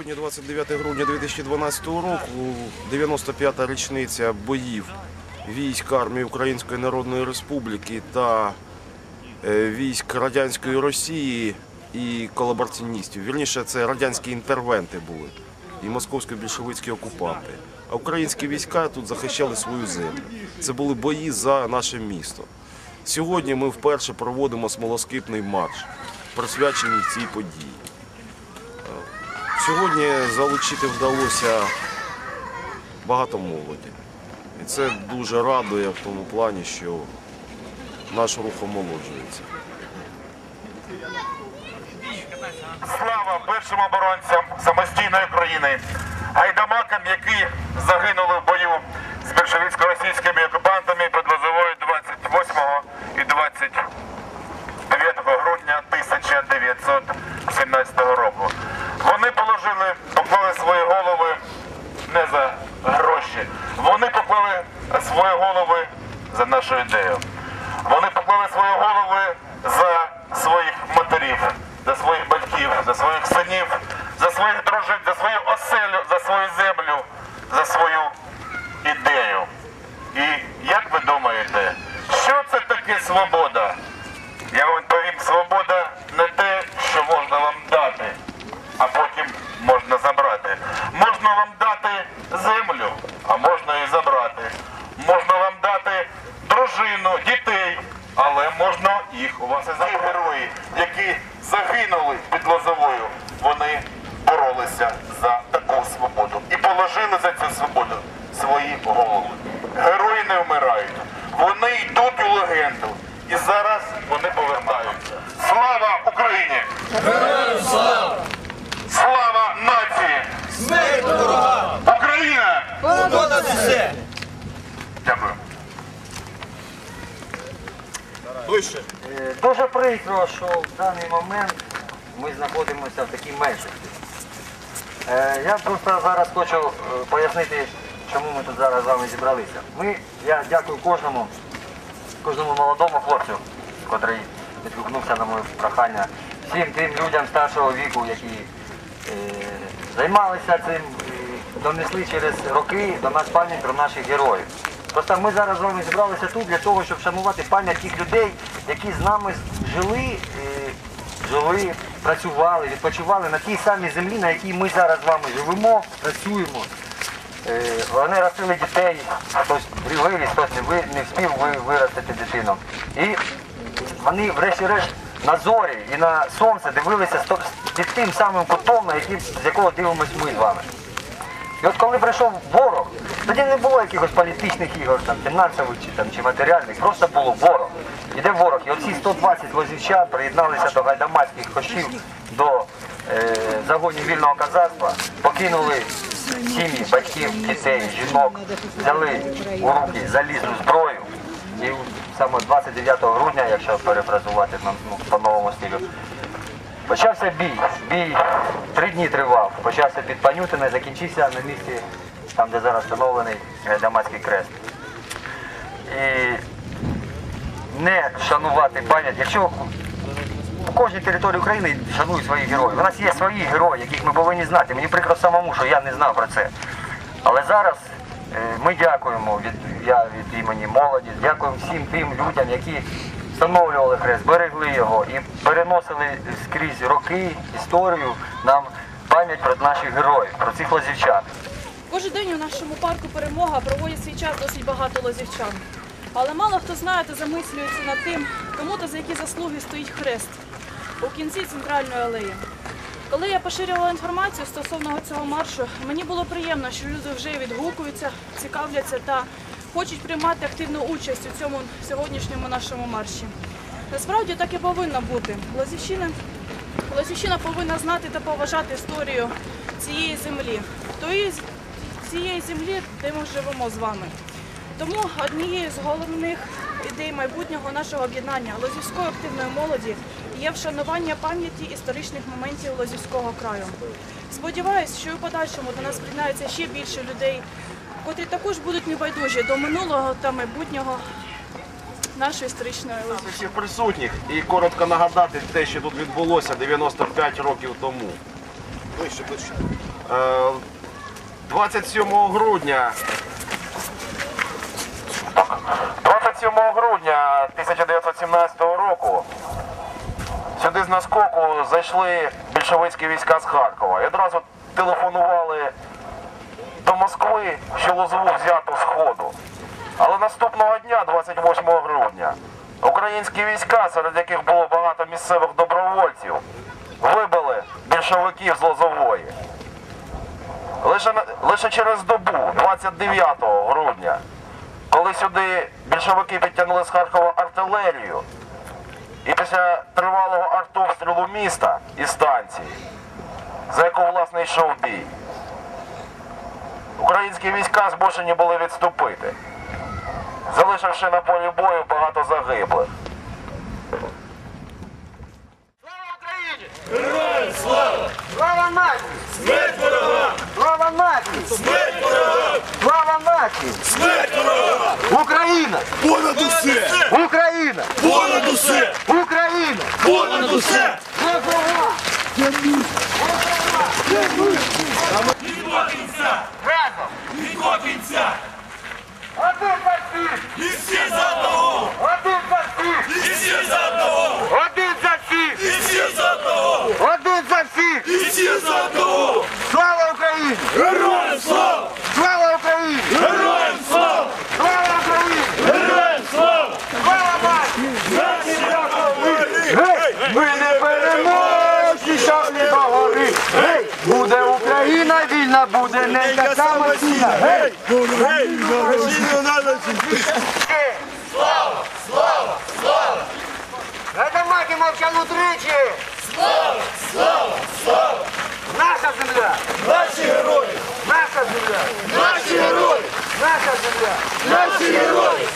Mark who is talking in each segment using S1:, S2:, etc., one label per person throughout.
S1: Сьогодні 29 грудня 2012 року, 95-та річниця боїв військ армії Української Народної Республіки та е, військ радянської Росії і колабораціоністів. Вірніше, це радянські інтервенти були і московсько-більшовицькі окупанти. А українські війська тут захищали свою землю. Це були бої за наше місто. Сьогодні ми вперше проводимо смолоскипний марш, присвячений цій події. Сьогодні залучити вдалося багато молоді. І це дуже радує в тому плані, що наш рух омолоджується.
S2: Слава першим оборонцям самостійної країни, гайдамакам, які загинули в бою з більшовицько-російськими окупантами під Лозовою 28 і 29 грудня 1917 року. Вони положили, поклали свої голови не за гроші. Вони поклали свої голови за нашу ідею. Вони поклали свої голови за своїх матерів, за своїх батьків, за своїх синів, за своїх дружин, за свою оселю, за свою землю, за свою ідею. І як ви думаєте, що це таке свобода? Я вам відповім, свобода не те, що можна вам дати, а потім можна забрати. Можна вам дати землю, а можна і забрати. Можна вам дати дружину, дітей, але можна їх у вас і забрати. герої, які загинули під Лозовою, вони боролися за таку свободу і положили за цю свободу свої голови. Герої не вмирають. Вони йдуть у легенду. І зараз вони повертаються. Слава Україні! Героям слава! Слава нації!
S3: Смерть ворога!
S2: Україна!
S3: Понад усе!
S2: Дякую.
S4: Е, Дуже прикро, що в даний момент ми знаходимося в такій межі. Е, Я просто зараз хочу е, пояснити, чому ми тут зараз з вами зібралися. Ми, я дякую кожному, кожному молодому хлопцю, котрий відгукнувся на моє прохання, всім тим людям старшого віку, які е, займалися цим, донесли через роки до нас пам'ять про наших героїв. Просто ми зараз з вами зібралися тут для того, щоб шанувати пам'ять тих людей, які з нами жили, е, жили, працювали, відпочивали на тій самій землі, на якій ми зараз з вами живемо, працюємо. Е, Вони ростили дітей, хтось виріс, хтось не, встиг ви- виростити дитину. І вони, врешті-решт, на зорі і на сонце дивилися з тим самим який, з якого дивимось ми з вами. І от коли прийшов ворог, тоді не було якихось політичних ігор, там, фінансових чи, там, чи матеріальних, просто було ворог. Іде ворог. І оці 120 лозівчан приєдналися до гайдамацьких кошів, до е, загонів вільного казацтва, покинули сім'ї, батьків, дітей, жінок, взяли у руки залізну зброю. І саме 29 грудня, якщо перефразувати ну, ну, по новому стилю, Почався бій. Бій три дні тривав. Почався під Панютине, закінчився на місці, там де зараз встановлений Гайдамацький крест. І не шанувати пам'ять, якщо в кожній території України шанують своїх героїв. У нас є свої герої, яких ми повинні знати. Мені прикро самому, що я не знав про це. Але зараз е, ми дякуємо від я від імені молоді, дякуємо всім тим людям, які встановлювали хрест, берегли його і переносили скрізь роки, історію нам пам'ять про наших героїв, про цих лазівчан.
S5: Кожен день у нашому парку перемога проводять свій час досить багато лозівчан. Але мало хто знає та замислюється над тим, кому та за які заслуги стоїть хрест у кінці центральної алеї. Коли я поширювала інформацію стосовно цього маршу, мені було приємно, що люди вже відгукуються, цікавляться та хочуть приймати активну участь у цьому сьогоднішньому нашому марші. Насправді так і повинно бути. Лозівщина Лосівщина повинна знати та поважати історію цієї землі, тої цієї землі, де ми живемо з вами. Тому однією з головних ідей майбутнього нашого об'єднання Лозівської активної молоді є вшанування пам'яті історичних моментів Лозівського краю. Сподіваюсь, що і у подальшому до нас приєднається ще більше людей, котрі також будуть небайдужі до минулого та майбутнього нашої історичної.
S1: Всіх присутніх і коротко нагадати те, що тут відбулося 95 років тому. Е, 27 грудня
S2: 27 грудня 1917 року сюди з наскоку зайшли більшовицькі війська з Харкова і одразу телефонували до Москви, що Лозову взято з. Але наступного дня, 28 грудня, українські війська, серед яких було багато місцевих добровольців, вибили більшовиків з Лозової. Лише, лише через добу, 29 грудня, коли сюди більшовики підтягнули з Харкова артилерію, і після тривалого артобстрілу міста і станції, за яку власне йшов бій, українські війська змушені були відступити, залишивши на полі бою багато загиблих.
S4: Слава нації! Смерть ворогам! Слава нації! Смерть ворогам! Слава нації!
S3: Смерть ворога!
S4: Україна!
S3: Понад усе!
S4: Україна!
S3: Понад усе!
S4: Україна!
S3: Понад усе!
S4: Разом!
S3: Від кінця!
S4: Один за всіх!
S3: І всі за одного!
S4: Один за всіх!
S3: І всі за одного!
S4: Один за всіх!
S3: І всі за одного!
S4: Один за всіх!
S3: І всі за одного!
S4: Слава Україні!
S3: Героям слава!
S4: Слава Україні!
S3: Героям слава!
S4: Слава Україні!
S3: Героям слава!
S4: Слава нації!
S3: Гей!
S4: Гей! Ми не переможні шаблі до гори! Гей! Буде Україна вільна, буде не така самостійна! Гей!
S3: Гей! Росію надо
S4: Слава! Слава! Слава! Гайдамаки мовчану тричі! Слава! Слава! Слава! Наша земля!
S3: Наші герої!
S4: Наша земля!
S3: Наші герої!
S4: Наша земля!
S3: Наші герої!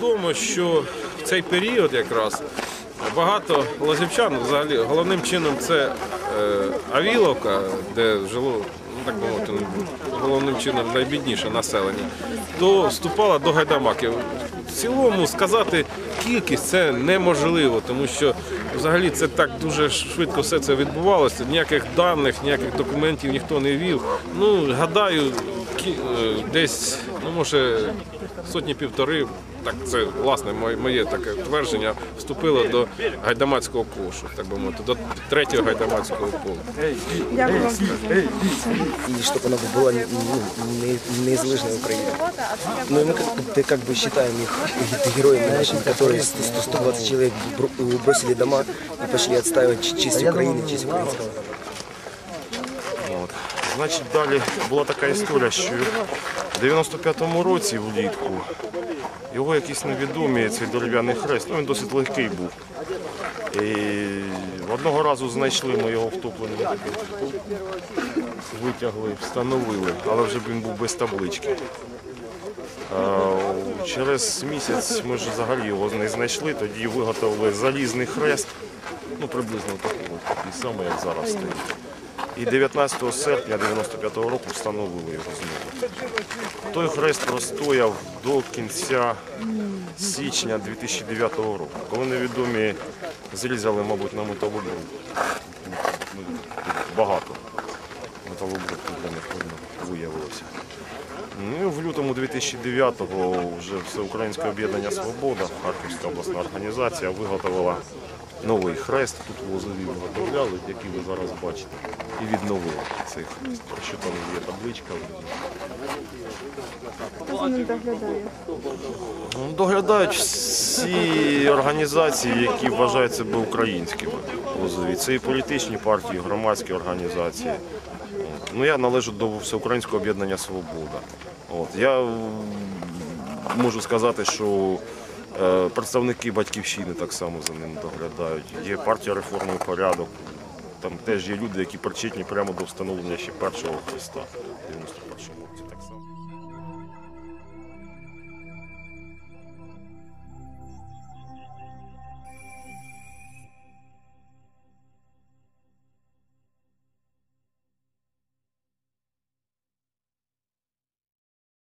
S6: Відомо, що в цей період якраз багато лазівчан, взагалі, головним чином це е, Авіловка, де жило, ну так би мовити, головним чином найбідніше населення, то вступала до гайдамаків. В цілому сказати кількість це неможливо, тому що взагалі це так дуже швидко все це відбувалося. Ніяких даних, ніяких документів ніхто не вів. Ну, гадаю, е, десь, ну може, сотні півтори, так це власне моє, моє таке твердження, вступило до гайдамацького кошу, так би мовити, до третього гайдамацького полу.
S7: и чтобы она была не- ну, не- незалежная Украина. Но мы как, бы- как бы считаем их героями нашими, которые 100 120 человек бро- бросили дома и пошли отстаивать ч- честь Украины, честь украинского народа.
S1: От. Значить, далі була така історія, що в 95-му році влітку його якісь невідомі цей дерев'яний хрест, ну він досить легкий був. І одного разу знайшли ми його втопленим, витягли, встановили, але вже він був без таблички. Через місяць ми ж взагалі його не знайшли, тоді виготовили залізний хрест, ну приблизно такий, такий самий, як зараз стоїть. І 19 серпня 95-го року встановили його знову. Той хрест простояв до кінця січня 2009 року, коли невідомі зрізали, мабуть, на металобрук. Ну, Багато металобрухту для них виявилося. Ну, в лютому 2009-го вже Всеукраїнське об'єднання Свобода, Харківська обласна організація, виготовила новий хрест. Тут в Лозові виготовляли, який ви зараз бачите, і відновили цей хрест. Що там є табличка. Ну, Доглядають всі організації, які вважають себе українськими Лозові. Це і політичні партії, і громадські організації. Ну, я належу до Всеукраїнського об'єднання Свобода. От. Я можу сказати, що Представники батьківщини так само за ним доглядають. Є партія реформи порядок. Там теж є люди, які причетні прямо до встановлення ще першого Христа 91-му році так само.